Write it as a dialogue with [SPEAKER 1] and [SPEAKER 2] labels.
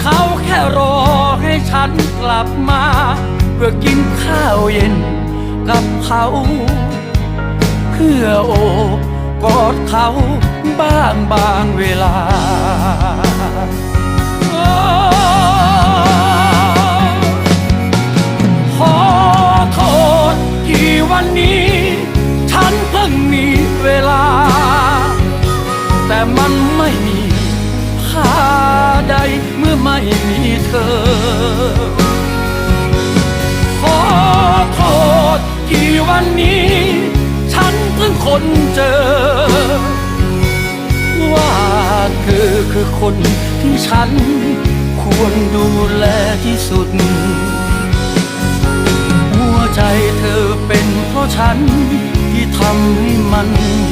[SPEAKER 1] เขาแค่รอให้ฉันกลับมา เพื่อกินข้าวเย็นกับเขา เพื่อโอบกอดเขาบ้างบางเวลา ไม่มีเธอ ขอโทษที่วันนี้ ฉันเพิ่งคนเจอ ว่าเธอคือคนที่ฉัน ควรดูแลที่สุด หัวใจเธอเป็นเพราะฉันที่ทำให้มันหย